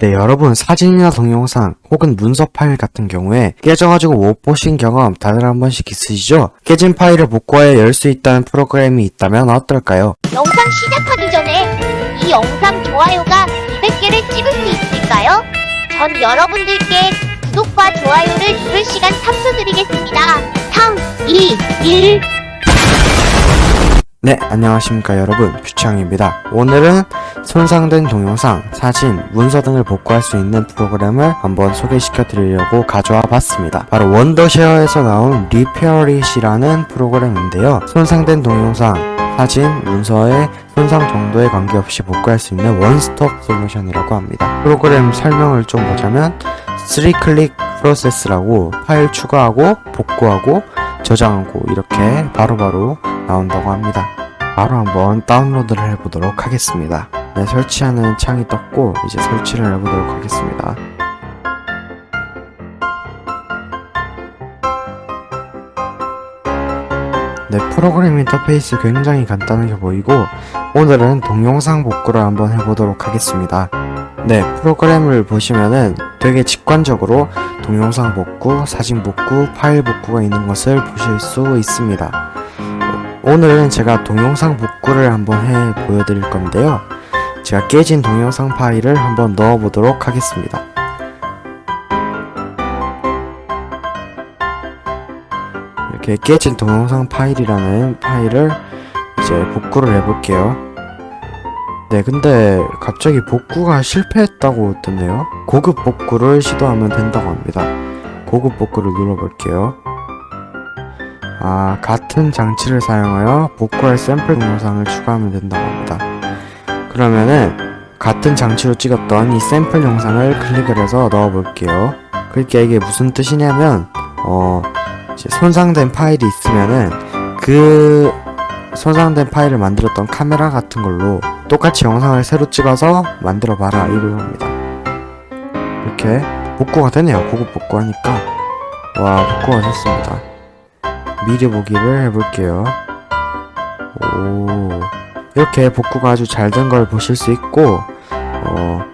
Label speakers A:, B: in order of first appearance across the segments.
A: 네, 여러분 사진이나 동영상 혹은 문서 파일 같은 경우에 깨져가지고 못 보신 경험 다들 한 번씩 있으시죠? 깨진 파일을 복구하여 열 수 있다는 프로그램이 있다면 어떨까요?
B: 영상 시작하기 전에 이 영상 좋아요가 200개를 찍을 수 있을까요? 전 여러분들께 구독과 좋아요를 누를 시간 3초 드리겠습니다. 3, 2, 1.
A: 네, 안녕하십니까 여러분 규창입니다. 오늘은 손상된 동영상, 사진, 문서 등을 복구할 수 있는 프로그램을 한번 소개시켜 드리려고 가져와 봤습니다. 바로 원더쉐어에서 나온 리페어릿이라는 프로그램인데요. 손상된 동영상, 사진, 문서의 손상 정도에 관계없이 복구할 수 있는 원스톱 솔루션이라고 합니다. 프로그램 설명을 좀 보자면 3클릭 프로세스라고 파일 추가하고 복구하고 저장하고 이렇게 바로바로 나온다고 합니다. 바로 한번 다운로드를 해보도록 하겠습니다. 네, 설치하는 창이 떴고 이제 설치를 해보도록 하겠습니다. 네, 프로그램 인터페이스 굉장히 간단하게 보이고 오늘은 동영상 복구를 한번 해보도록 하겠습니다. 네, 프로그램을 보시면은 되게 직관적으로 동영상 복구, 사진 복구, 파일 복구가 있는 것을 보실 수 있습니다. 오늘은 제가 동영상 복구를 한번 해 보여드릴 건데요. 제가 깨진 동영상 파일을 한번 넣어보도록 하겠습니다. 이렇게 깨진 동영상 파일이라는 파일을 이제 복구를 해볼게요. 네, 근데 갑자기 복구가 실패했다고 뜨네요. 고급 복구를 시도하면 된다고 합니다. 고급 복구를 눌러볼게요. 아, 같은 장치를 사용하여 복구할 샘플 동영상을 추가하면 된다고 합니다. 그러면은 같은 장치로 찍었던 이 샘플 영상을 클릭을 해서 넣어 볼게요. 그러니까 이게 무슨 뜻이냐면 어 손상된 파일이 있으면은 그 손상된 파일을 만들었던 카메라 같은 걸로 똑같이 영상을 새로 찍어서 만들어 봐라 이거입니다. 이렇게 복구가 되네요. 고급 복구하니까 와 복구가 됐습니다. 미리 보기를 해볼게요. 오 이렇게 복구가 아주 잘 된 걸 보실 수 있고 어,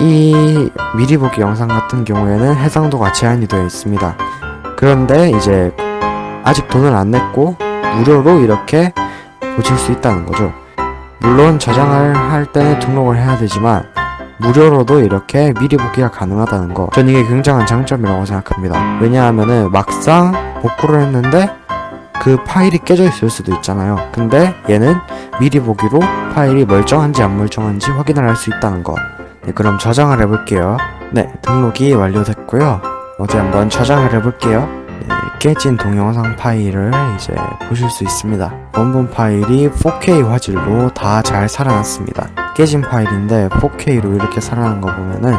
A: 이 미리 보기 영상 같은 경우에는 해상도가 제한이 되어 있습니다. 그런데 이제 아직 돈을 안 냈고 무료로 이렇게 보실 수 있다는 거죠. 물론 저장을 할 때는 등록을 해야 되지만 무료로도 이렇게 미리 보기가 가능하다는 거. 전 이게 굉장한 장점이라고 생각합니다. 왜냐하면은 막상 복구를 했는데 그 파일이 깨져 있을 수도 있잖아요. 근데 얘는 미리 보기로 파일이 멀쩡한지 안 멀쩡한지 확인을 할 수 있다는 거. 네, 그럼 저장을 해볼게요. 네, 등록이 완료됐고요. 어제 한번 저장을 해볼게요. 네, 깨진 동영상 파일을 이제 보실 수 있습니다. 원본 파일이 4K 화질로 다 잘 살아났습니다. 깨진 파일인데 4K로 이렇게 살아난 거 보면은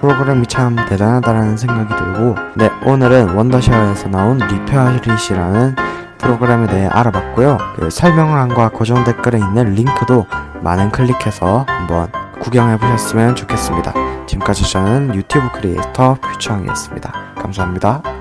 A: 프로그램이 참 대단하다라는 생각이 들고 네 오늘은 원더쉐어에서 나온 리페어릿이라는 프로그램에 대해 알아봤고요. 그 설명란과 고정 댓글에 있는 링크도 많은 클릭해서 한번 구경해 보셨으면 좋겠습니다. 지금까지 저는 유튜브 크리에이터 퓨처왕이었습니다. 감사합니다